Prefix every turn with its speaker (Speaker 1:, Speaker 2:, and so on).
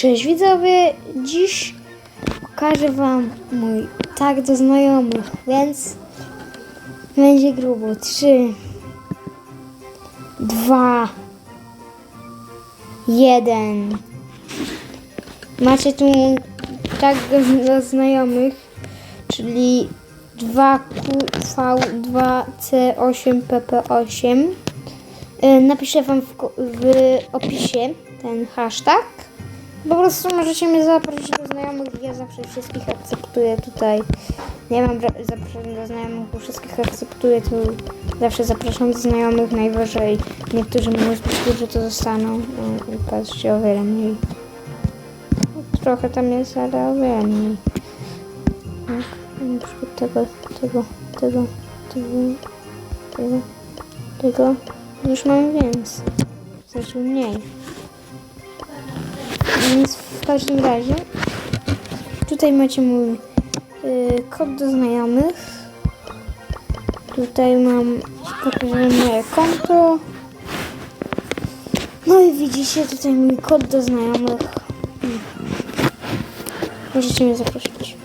Speaker 1: Cześć widzowie, dziś pokażę wam mój tag do znajomych, więc będzie grubo. 3, 2, 1. Macie tu tag do, znajomych, czyli 2QV2C8PP8. Y, Napiszę wam w, w opisie ten hashtag. Po prostu możecie mnie zaprosić do znajomych. Ja zawsze wszystkich akceptuję tutaj. Nie mam zaproszeń do znajomych, bo wszystkich akceptuję. To zawsze zapraszam do znajomych. Najwyżej niektórzy mnie zbyt że to zostaną. No, i patrzcie, o wiele mniej. Trochę tam jest, ale o wiele mniej. Tak, na przykład tego, tego, tego, tego, tego, tego. Już mam więcej. Znaczy mniej. Więc w każdym razie tutaj macie mój y, kod do znajomych. Tutaj mam pokażę moje konto. No i widzicie tutaj mój kod do znajomych. Możecie mnie zaprosić.